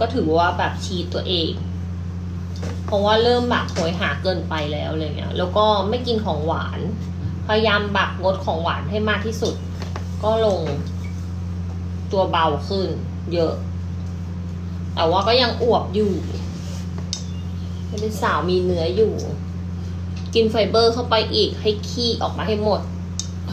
ก็ถือว่าแบบชีตัวเอง เพราะว่าเริ่มแบบโหยหาเกินไปแล้วอะไรเงี้ย แล้วก็ไม่กินของหวาน พยายามแบบงดของหวานให้มากที่สุด ก็ลงตัวเบาขึ้น เยอะ แต่ว่าก็ยังอวบอยู่เป็นสาวมีเนื้ออยู่ กินไฟเบอร์เข้าไปอีกให้ขี้ออกมาให้หมด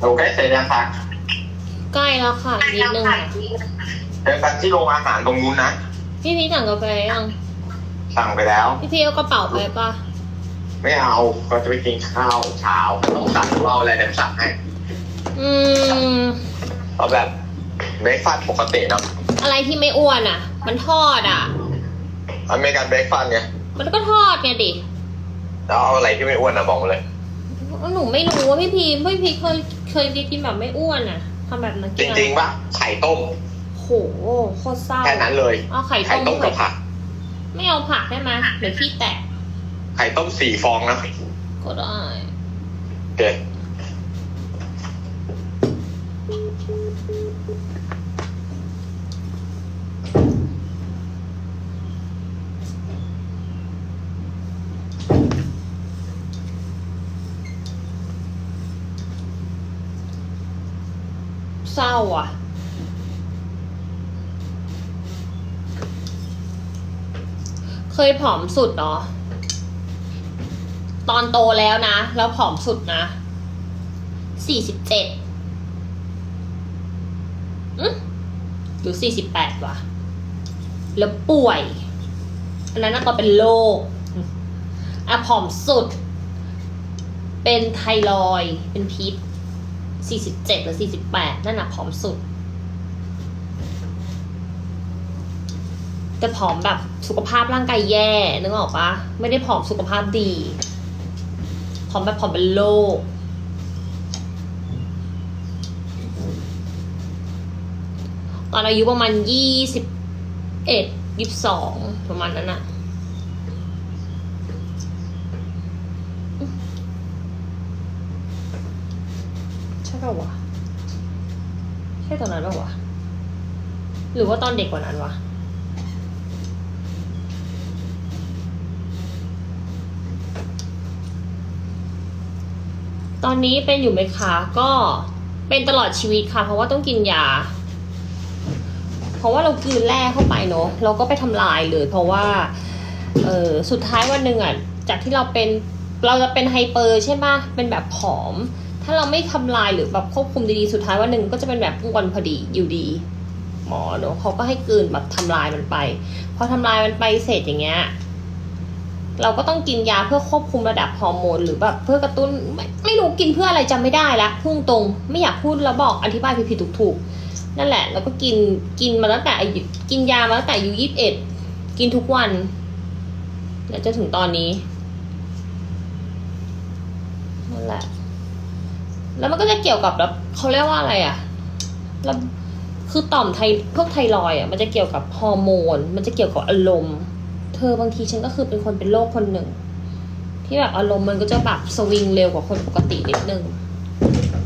เราใกล้เสร็จยังคะใกล้แล้วค่ะอีกนิดนึงอะเจอกันที่โรงอาหารตรงนู้นนะพี่พีทสั่งกาแฟยังสั่งไปแล้ว พี่พีทเอากระเป๋าไปปะไม่เอาก็จะไปกินข้าวเช้าต้องสั่งเราอะไรเดี๋ยวสั่งให้อืม เอาแบบเบรกฟาสต์ปกติเนาะอะไรที่ไม่อ้วนอะ มันทอดอะ อเมริกันเบรกฟาสต์เนี่ยมันก็ทอดไงดิแล้วเอาอะไรที่ไม่อ้วนนะบอกมาเลย หนูไม่รู้ว่าพี่พีพี่พีเคย เคยกินแบบไม่อ้วนอะทำแบบนั้นจกินอะริงๆปะไข่ต้มโหโคตรเศร้าแค่นั้นเลย เอาไข่ไข่ต้ต้มมกับผัก ไม่เอาผักได้ไหมเดี๋ยวพี่แตกไข่ต้มสี่ฟองนะก็ได้ โอเค ศร้าอะ เคยผอมสุดเนาะตอนโตแล้วนะ แล้วผอมสุดนะสี่สิบเจ็ดอืมหรือสี่สิบแปดวะแล้วป่วย อันนั้นตอนเป็นโรคอะผอมสุด เป็นไทรอยเป็นพิษ สี่สิบเจ็ดหรือสี่สิบแปดนั่นน่ะผอมสุด แต่ผอมแบบสุขภาพร่างกายแย่นึกออกปะไม่ได้ผอมสุขภาพดีผอมแบบผอมเป็นโรคตอนอายุประมาณยี่สิบเอ็ดยี่สิบสองประมาณนั้นอะ ใช่ป่าวะใช่ตอนนั้นป่าวะหรือว่าตอนเด็กกว่านั้นวะตอนนี้เป็นอยู่ไหมคะก็เป็นตลอดชีวิตค่ะ เพราะว่าต้องกินยา เพราะว่าเรากืนแร่เข้าไปเนอะเราก็ไปทำลายเลย เพราะว่าเออสุดท้ายวันหนึ่งอะจากที่เราเป็นเราจะเป็นไฮเปอร์ใช่ไหมเป็นแบบผอม ถ้าเราไม่ทำลายหรือแบบควบคุมดีๆ สุดท้ายวันหนึ่งก็จะเป็นแบบอ้วนพอดีอยู่ดี หมอเนอะเขาก็ให้กืนแบบทำลายมันไป พอทำลายมันไปเสร็จอย่างเงี้ยเราก็ต้องกินยาเพื่อควบคุมระดับฮอร์โมนหรือแบบเพื่อกระตุ้นไม่ไม่รู้กินเพื่ออะไรจำไม่ได้ละพุ่งตรงไม่อยากพูดแล้วบอกอธิบายผิดๆถูกๆนั่นแหละ แล้วก็กินกินมาตั้งแต่อายุกินยามาตั้งแต่อายุยี่สิบเอ็ดกินทุกวันแล้วจนถึงตอนนี้นั่นแหละ แล้วมันก็จะเกี่ยวกับแบบเขาเรียกว่าอะไรอะแล้วคือต่อมไทพวกไทรอยด์อะมันจะเกี่ยวกับฮอร์โมน มันจะเกี่ยวกับอารมณ์ เธอบางทีฉันก็คือเป็นคนเป็นโรคคนหนึ่ง ที่แบบอารมณ์มันก็จะแบบสวิงเร็วกว่าคนปกตินิดนึง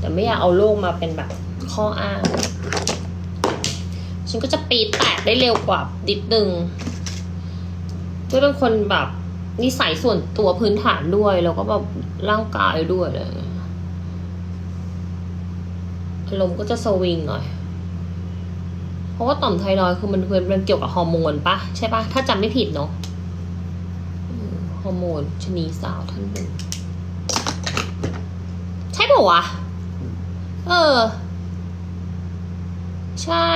แต่ไม่อยากเอาโรคมาเป็นแบบข้ออ้าง ฉันก็จะปีแตกได้เร็วกว่านิดนึงด้วยเป็นคนแบบนิสัยส่วนตัวพื้นฐานด้วย แล้วก็แบบร่างกายด้วยอะไรอย่างเงี้ย อารมณ์ก็จะสวิงหน่อย เพราะว่าต่อมไทรอยด์คือมันมันเกี่ยวกับฮอร์โมนปะใช่ปะถ้าจำไม่ผิดเนาะอืมฮอร์โมนชนีสาวท่านหนึ่งใช่ปะวะ เออ ใช่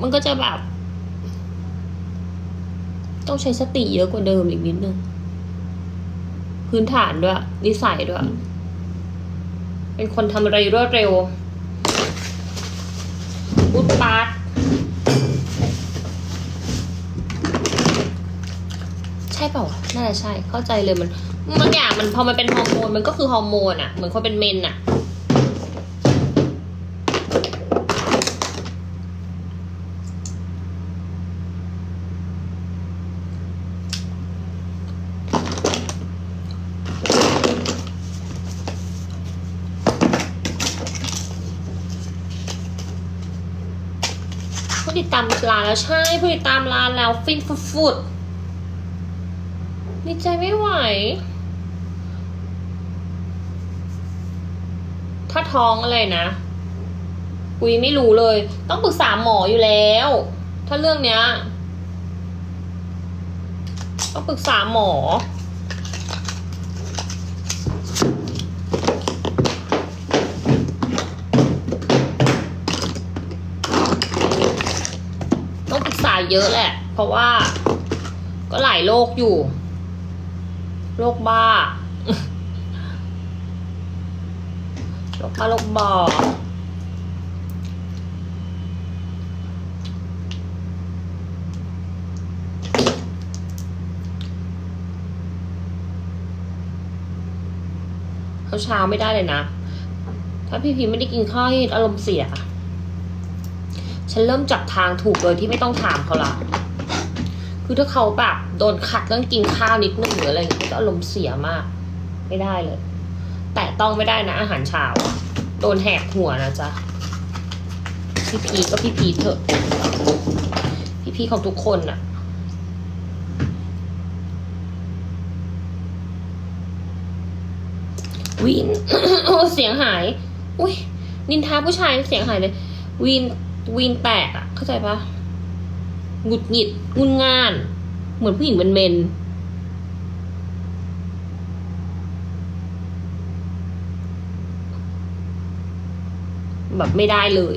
มันก็จะแบบ ต้องใช้สติเยอะกว่าเดิมอีกนิดนึง พื้นฐานด้วย นิสัยด้วย เป็นคนทำอะไรรวดเร็ว อุดปาดใช่เปล่าน่าจะใช่เข้าใจเลยมันบางอย่างมันพอมันเป็นฮอร์โมนมันก็คือฮอร์โมนอะเหมือนคนเป็นเมนอะามร้านแล้วใช่ผู้ติดตามร้านแล้วฟินฟุดฟุดดีใจไม่ไหว ถ้าท้องอะไรนะกุยไม่รู้เลย ต้องปรึกษาหมออยู่แล้ว ถ้าเรื่องเนี้ย ต้องปรึกษาหมอ เยอะแหละ เพราะว่า ก็หลายโรคอยู่ โรคบ้า โรคบ้าโรคบอเขาเช้าไม่ได้เลยนะ ถ้าพี่พีไม่ได้กินข้าวอารมณ์เสีย ฉันเริ่มจับทางถูกเลยที่ไม่ต้องถามเขาละคือถ้าเขาแบบโดนขัดเรื่องกินข้าวนิดนึงหรืออะไรอย่างเงี้ยก็อารมณ์เสียมาก ไม่ได้เลย แต่ต้องไม่ได้นะอาหารเช้าโดนแหกหัวนะจ๊ะพี่พีก็พี่พีเถอะ พี่พีของทุกคนอะวิน เสียงหาย อุ้ยนินทาผู้ชายเสียงหายเลยวีน วีนแตกอะเข้าใจปะหงุดหงิดงุนงาน เหมือนผู้หญิงเป็นเมนแบบไม่ได้เลย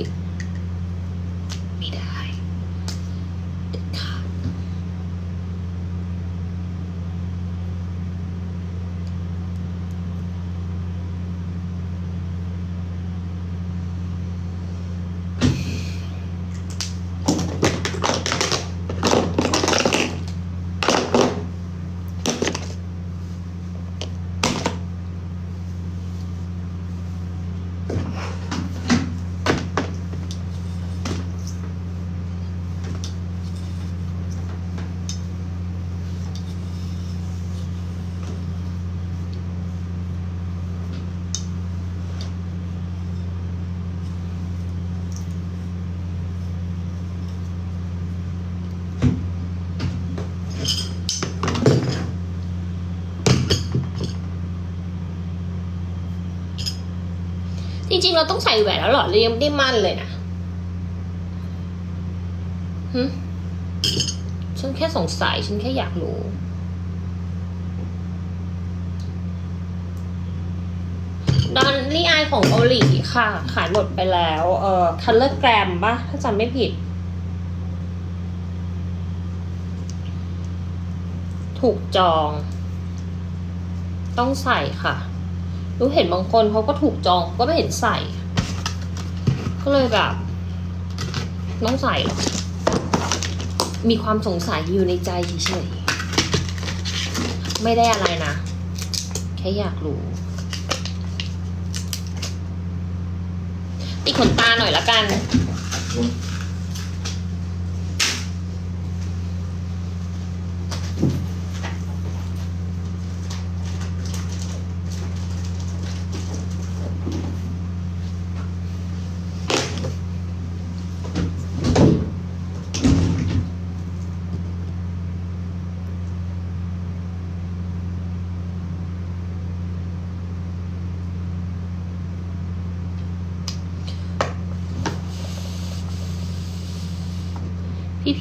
ริง ๆ เราต้องใส่แหวนแล้วหรอเรายังไม่ได้มั่นเลยนะหึฉันแค่สงสัย ฉันแค่อยากรู้ ดอนลี่อายของเกาหลีค่ะ ขายหมดไปแล้ว เอ่อคัลเลอร์แกรมปะถ้าจำไม่ผิด ถูกจอง ต้องใส่ค่ะ รู้เห็นบางคนเขาก็ถูกจองก็ไม่เห็นใส่ ก็เลยแบบต้องใส่หรอ มีความสงสัยอยู่ในใจเฉยๆ ไม่ได้อะไรนะ แค่อยากรู้ติดขนตาหน่อยละกัน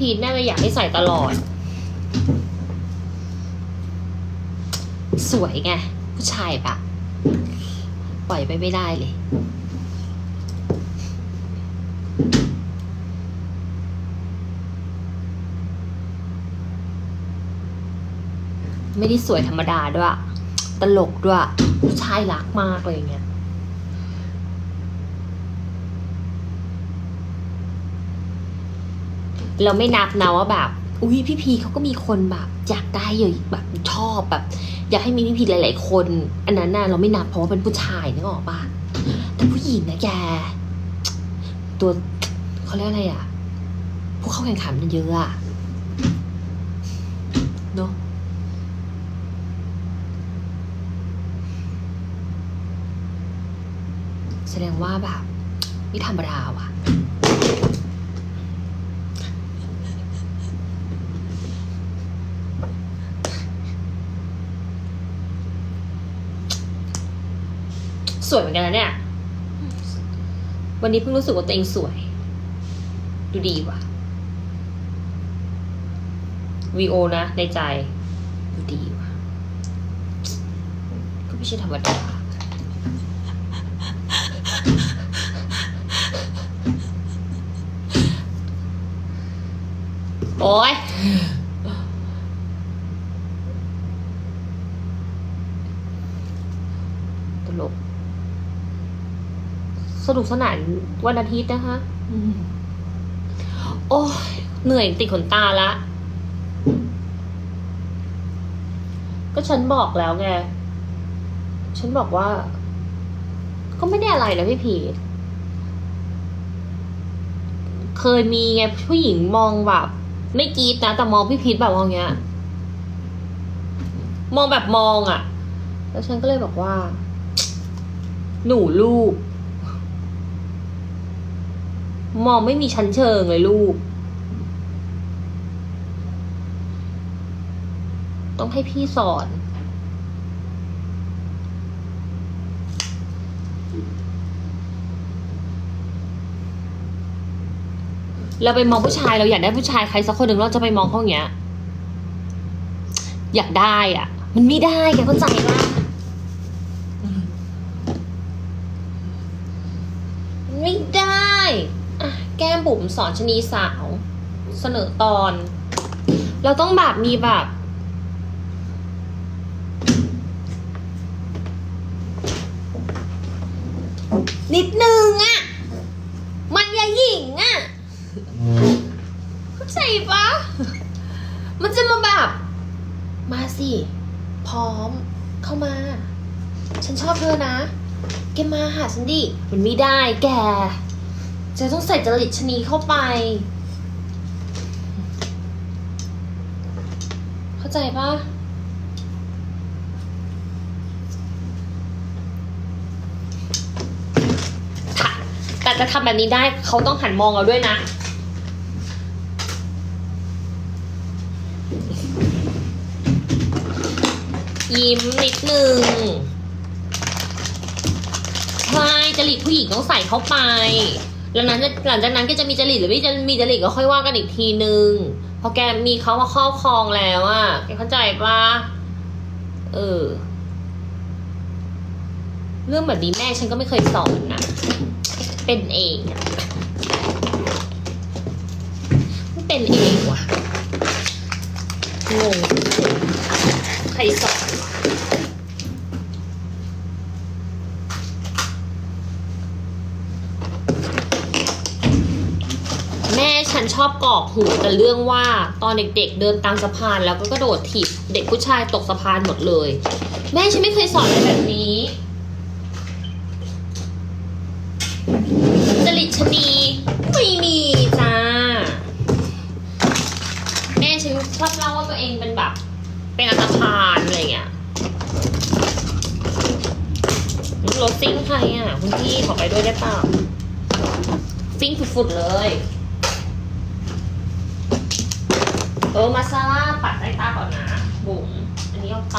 พี่พีทน่าจะอยากให้ใส่ตลอด สวยไง ผู้ชายปะปล่อยไปไม่ได้เลยไม่ได้สวยธรรมดาด้วย ตลกด้วย ผู้ชายรักมากเลยอย่างเงี้ย เราไม่นับนะว่าแบบ อุ้ยพี่พีเขาก็มีคนแบบอยากได้อยู่แบบชอบแบบ อยากให้มีพี่พีหลาย ๆ คน อันนั้นน่ะเราไม่นับเพราะว่าเป็นผู้ชายนึกออกปะแต่ผู้หญิงนะแก ตัวเขาเรียกอะไรอะผู้เข้าแข่งขันมันเยอะอะเนาะแสดงว่าแบบไม่ธรรมดาว่ะ สวยเหมือนกันนะเนี่ย วันนี้เพิ่งรู้สึกว่าตัวเองสวย ดูดีว่ะวีโอนะ ในใจ ดูดีว่ะ ก็ไม่ใช่ธรรมดาโอ้ย ตลก ส นุกสนานวันอาทิตย์นะคะอืมโอ้ยเหนื่อยติดขนตาละ ก็ฉันบอกแล้วไง ฉันบอกว่า ก็ไม่ได้อะไรนะพี่พีทเคยมีไงผู้หญิงมองแบบไม่กรีดนะ แต่มองพี่พีทแบบว่าอย่างเงี้ย มองแบบมองอะ่ะ แล้วฉันก็เลยบอกว่า หนูลูก มองไม่มีชั้นเชิงเลยลูก ต้องให้พี่สอน เราไปมองผู้ชายเราอยากได้ผู้ชายใครสักคนหนึ่งเราจะไปมองเขาอย่างเงี้ย อยากได้อะ มันไม่ได้แกเข้าใจปะไม่ได้อะแก้ม บุ๋มสอนชนีสาวเสนอตอน เราต้องแบบมีแบบ นิดนึงอะมันอยาหญิงอะเข้าใจปะมันจะมาแบบ มาสิ พร้อมเข้ามา ฉันชอบเธอนะ แกมาหาฉันดิ มันไม่ได้แก จะต้องใส่จริตชนีเข้าไป เข้าใจปะถ้าแต่จะทำแบบนี้ได้เขาต้องหันมองเราด้วยนะ ยิ้มนิดนึงใช่จริตผู้หญิงต้องใส่เข้าไป แล้วนั้นหลังจากนั้นก็จะมีจริตหรือไม่จะมีจริตก็ค่อยว่ากันอีกทีนึงพอแกมีเขามาครอบครองแล้วอะแกเข้าใจปะเออ เรื่องแบบนี้แม่ฉันก็ไม่เคยสอนนะ เป็นเองอะไม่เป็นเองว่ะงงใครสอนวะ แม่ฉั นชอบกอกหูแต่เรื่องว่าตอนเด็กๆ เดินตามสะพานแล้วก็กระโดดถีบเด็กผู้ชายตกสะพานหมดเลย แม่ฉันไม่เคยสอนอะไรแบบนี้จริตชนีไม่มีจ้า แม่ฉันชอบเล่าว่าตัวเองเป็นแบบ เป็นอันตพานอะไรเงี้ยรถซิ่งใครอะ คุณพี่ขอไปด้วยได้เปล่าซิ่งฝุดๆเลย เออมาซาร่าปัดใต้ตาก่อนนะบุ๋มอันนี้เอาไป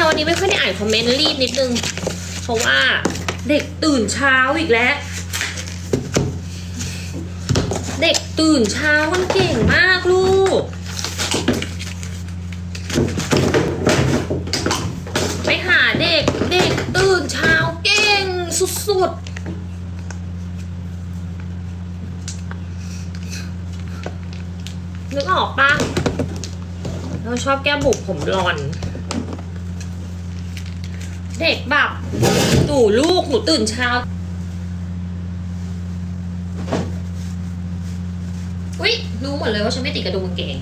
นะวันนี้ไม่ค่อยได้อ่านคอมเมนต์รีบนิดนึง เพราะว่าเด็กตื่นเช้าอีกแล้ว เด็กตื่นเช้ามันเก่งมากลูก ไปหาเด็กเด็กตื่นเช้าเก่งสุดๆนึกออกปะเราชอบแก้บุกผมรอน เด็กแบบหนูลูกหนูตื่นเช้า อุ๊ย รู้หมดเลยว่าฉันไม่ติดกระดุมกางเกง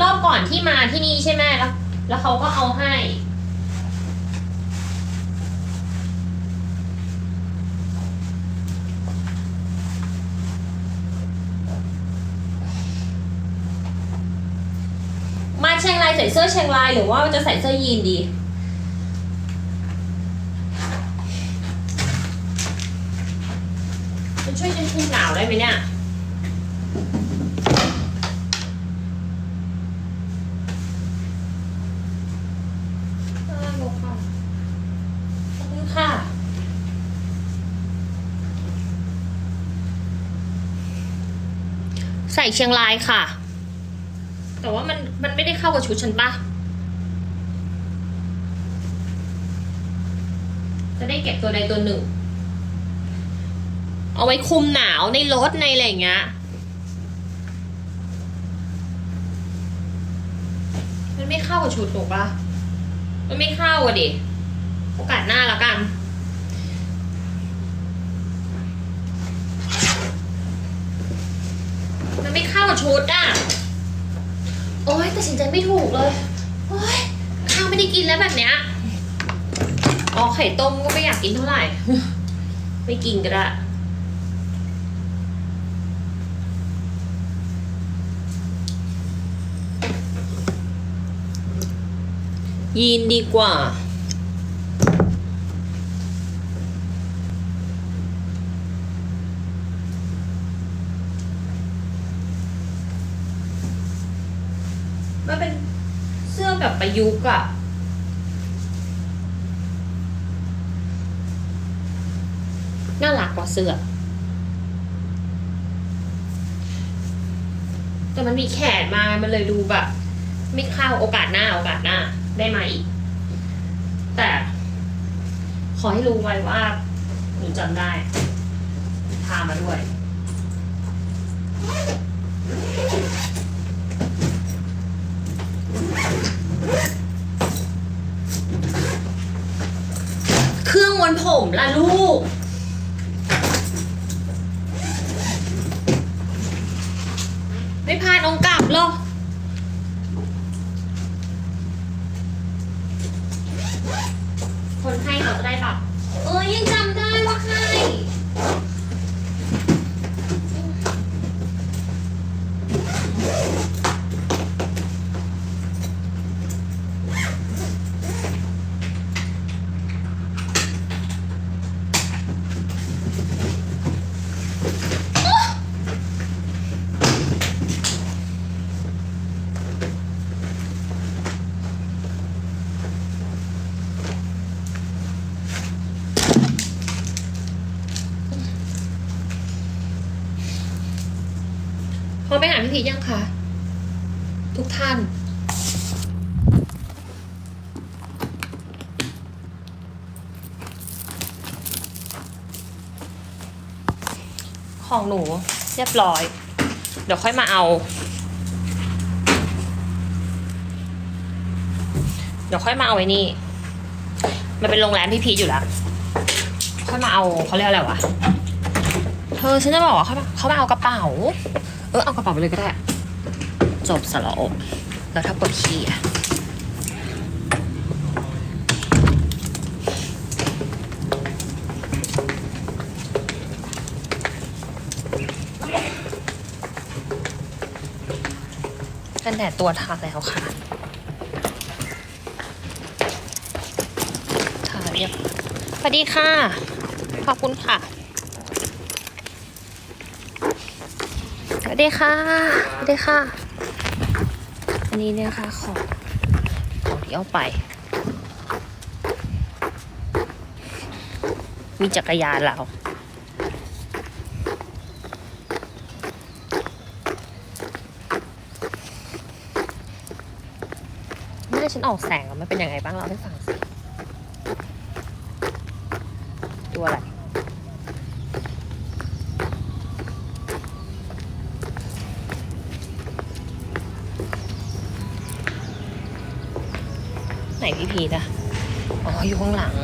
รอบก่อนที่มาที่นี่ใช่ไหมแล้ว แล้วเขาก็เอาให้ มาเชียงราย ใส่เสื้อเชียงรายหรือว่าจะใส่เสื้อยีนดี มันช่วยฉันคุมหนาวได้ไหมเนี่ยได้หมดค่ะขอบคุณค่ะ ใส่เชียงรายค่ะ แต่ว่ามันมันไม่ได้เข้ากับชุดฉันปะจะได้เก็บตัวใดตัวหนึ่ง เอาไว้คุมหนาวในรถในอะไรอย่างเงี้ยมันไม่เข้ากับชุดถูกปะมันไม่เข้าอะดิโอกาสหน้าละกันมันไม่เข้ากับชุดอะ โอ๊ยตัดสินใจไม่ถูกเลย โอ๊ยข้าวไม่ได้กินแล้วแบบเนี้ย อ๋อไข่ต้มก็ไม่อยากกินเท่าไหร่ ไม่กินก็ได้ ยีนดีกว่า มันเป็นเสื้อแบบประยุกต์อะน่ารักกว่าเสื้อ แต่มันมีแขนมา มันเลยดูแบบ ไม่เข้าโอกาสหน้าโอกาสหน้า ได้มาอีก แต่ ขอให้รู้ไว้ว่าหนูจำได้ พามาด้วย เครื่อง ม้วนผมล่ะลูก ไม่พาน้องกลับหรอกนให้เขาจะได้แบบ เออยังจำได้ว่าให้ พอไป หาพี่พียังคะทุกท่าน ของหนูเรียบร้อย เดี๋ยวค่อยมาเอา เดี๋ยวค่อยมาเอาไว้นี่ มันเป็นโรงแรมพี่พีอยู่แล้ว ค่อยมาเอาเขาเรียกอะไรวะ เธอฉันจะบอกว่าเขามาเขามาเอากระเป๋า ออเอากระเป๋าไปเลยก็ได้ จบสละอกแล้วถ้าปวดขี้อะกันแดดตัวทาแล้วค่ะทาเรียบสวัสดีค่ะ ขอบคุณค่ะ วัสดีค่ะ สวัสดีค่ะ อันนี้เนี่ยค่ะของของที่เอาไป มีจักรยานเราหน้าฉันออกแสงแล้วมันเป็นยังไงบ้างเราให้ฟัง อ๋ออยู่ข้างหลัง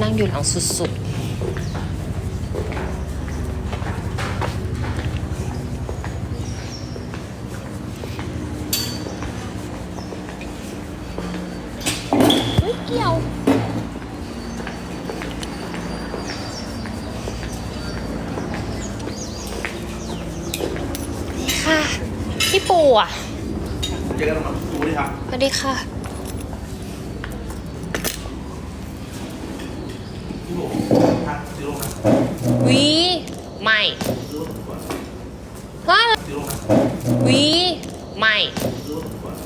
นั่งอยู่หลังสุดๆไม่เกี่ยวค่ะพี่ปูอะเจอกันหมดดูดิครับสวัสดีค่ะ พี่บอกพักซื้อลงนะ วีไม่ ซื้อลงก่อน เฮ้ย ซื้อลงนะ วีไม่ ซื้อลงก่อน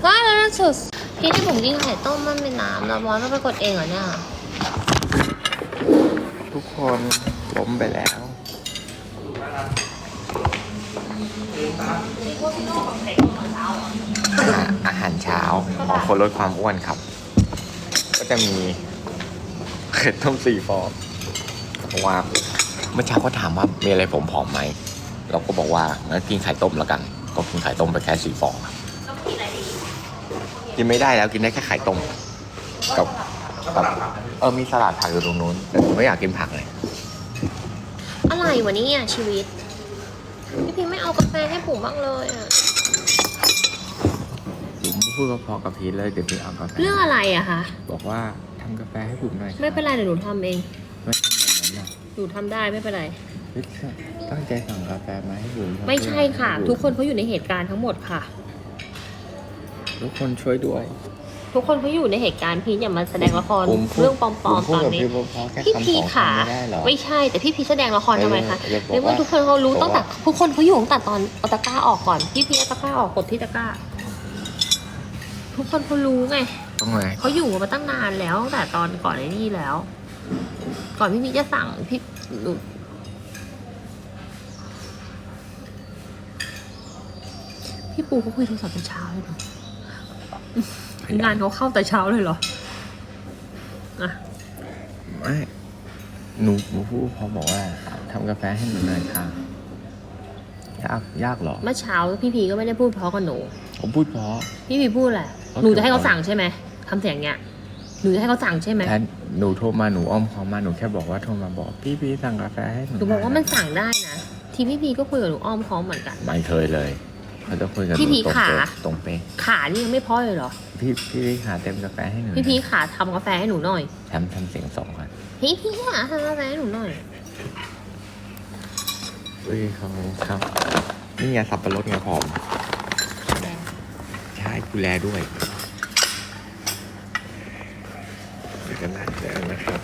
เฮ้ยแล้วสุดพี่ที่ผมกิ นี่ไข่ต้มมันเป็นน้ำแล้วบอสต้องไปกดเองเหรอเนี่ย ทุกคนล้มไปแล้ว อาหารเช้าของคนลดความอ้วนครับ ก็จะมีเผ็ดต้มสี่ฟองเพราะว่าเมื่อเช้าก็ถามว่ามีอะไรผมผอมไหม เราก็บอกว่างั้นกินไข่ต้มแล้วกัน ก็กินไข่ต้มไปแค่สี่ฟองครับ กินไม่ได้แล้วกินได้แค่ไข่ต้มกับแล้วก็หลังผักเออมีสลัดผักอยู่ตรงนู้นแต่ผมไม่อยากกินผักเลยอะไรวะเนี่ยชีวิตพี่พิมไม่เอากาแฟให้ผมบ้างเลยอะผมพูดพอๆกับพีทเลยเดี๋ยวพีทเอากาแฟเรื่องอะไรอะคะบอกว่าทำกาแฟให้ผมหน่อยไม่เป็นไรเดี๋ยวหนูทำเองไม่ทำแบบนั้นนะหนูทำได้ไม่เป็นไรพีทตั้งใจสั่งกาแฟมาให้ผมไม่ใช่ค่ะ ทุกคนเขาอยู่ในเหตุการณ์ทั้งหมดค่ะ ทุกคนช่วยด้วย ทุกคนเขาอยู่ในเหตุการณ์พีทอย่ามาแสดงละครผมพูดเรื่องปลอผมมพูๆดตอนกับนี้พี่พอแค่พี่คำพีสองขาคำไม่ได้เหรอ ไม่ใช่แต่พี่พีแสดงละครทำไมคะเออบอกว่าในเมื่อทุกคนเขารู้บอกตั้งแต่ว่าทุกคนเขาอยู่ตั้งแต่ตอนเอาตะกร้าออกก่อนพี่พีเอาตะกร้าออกกดที่ตะกร้า ทุกคนเขารู้ไงต้องไงเขาอยู่มาตั้งนานแล้วตั้งแต่ตอนก่อนไอ้นี่แล้ว ก่อนพี่พีจะสั่งพี่หนูพี่ปูเขาคุยโทรศัพท์แต่เช้าเลยเหรอ งานเขาเข้าแต่เช้าเลยเหรออะไม่หนูหนูพูดพอบอกว่าทำกาแฟให้หนูหน่อยค่ะยากยากเหรอ เมื่อเช้าพี่พีก็ไม่ได้พูดเพราะกับหนูผมพูดเพราะ พี่พีพูดแหละเขาหนูจะให้เขาเกี่ยวสั่งใช่ไหมทำเสียงเงี้ยหนูจะให้เขาสั่งใช่ไหมแทนหนูโทรมาหนูอ้อมเขามาหนูแค่บอกว่าโทรมาบอก พี่พี่สั่งกาแฟให้หนูหนูบอกว่ามันหยสั่งได้นะ ทีพี่พีก็คุยกับหนูอ้อมค้อมเหมือนกัน ไม่เคยเลย เขาจะคุยกับหนูพี่พีตรงขาเป๊ะตรงเป๊ะขานี่ยังไม่พอเลยเหรอ พี่พี่พี่หาเต็มกาแฟให้หนูพี่พีขาทำกาแฟให้หนูหน่อย ทำทำเสียงสองก่อนพี่พีขาทำกาแฟให้หนูหน่อยเอ้ยครับครับ นี่ไงสับปะรดไงผอม ใช่กูแลด้วยเดี๋ยวกันนะเดี๋ยวกันนะครับ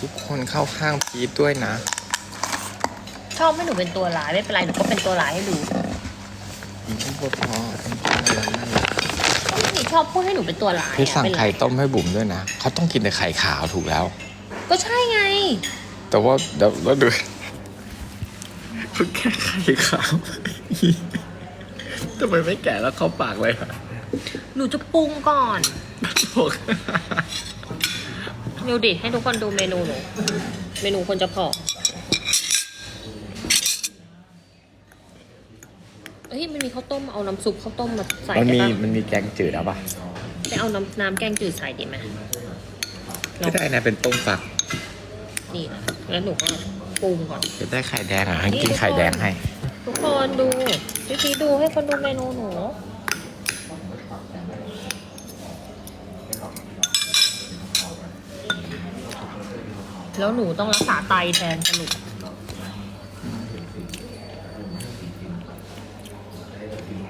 ทุก คนเข้าข้างพีทด้วยนะ ชอบให้หนูเป็นตัวร้ายไม่เป็นไรหนูก็เป็นตัวร้ายให้ดูพีทพูดเพราะน่ารักน่ารักก็พี่พีชอบพูดให้หนูเป็นตัวร้ายพี่อะสั่งเป็นไรไข่ต้มให้บุ๋มด้วยนะเขาต้องกินแต่ไข่ขาวถูกแล้ว ก็ใช่ไง แต่ว่าเดี๋ยวแล้วดูคุณแค่ไข่ขาวทำไมไม่แกะแล้วเข้าปากเลยอะหนูจะปรุงก่อนบอก ดูดิให้ทุกคนดูเมนูหนู เมนูคนจะพอเฮ้ยมันมีข้าวต้มเอาน้ำซุปข้าวต้มมาใส่มันได้มีปะมันมีแกงจืดเอาปะไปเอาน้ำน้ำแกงจืดใส่ดีไหมไม่ได้นะเป็นต้มฝักนี่นะแล้วหนูก็ปรุงก่อน จะได้ไข่แดงอะให้กินไข่แดงให้ ทุกคนดูพี่พีดูให้คนดูเมนูหนู แล้วหนูต้องรักษาไตแทนสรุป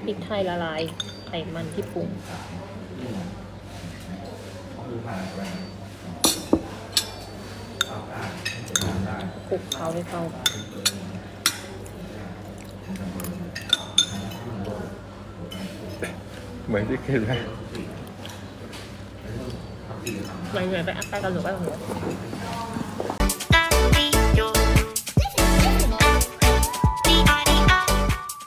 พริกไทยละลายไขมันที่ปรุงคลุกเคล้าให้เข้ากันเหมือนที่คิดไหมไปเหนื่อยไปอะไปกันหรือไปกันหรือ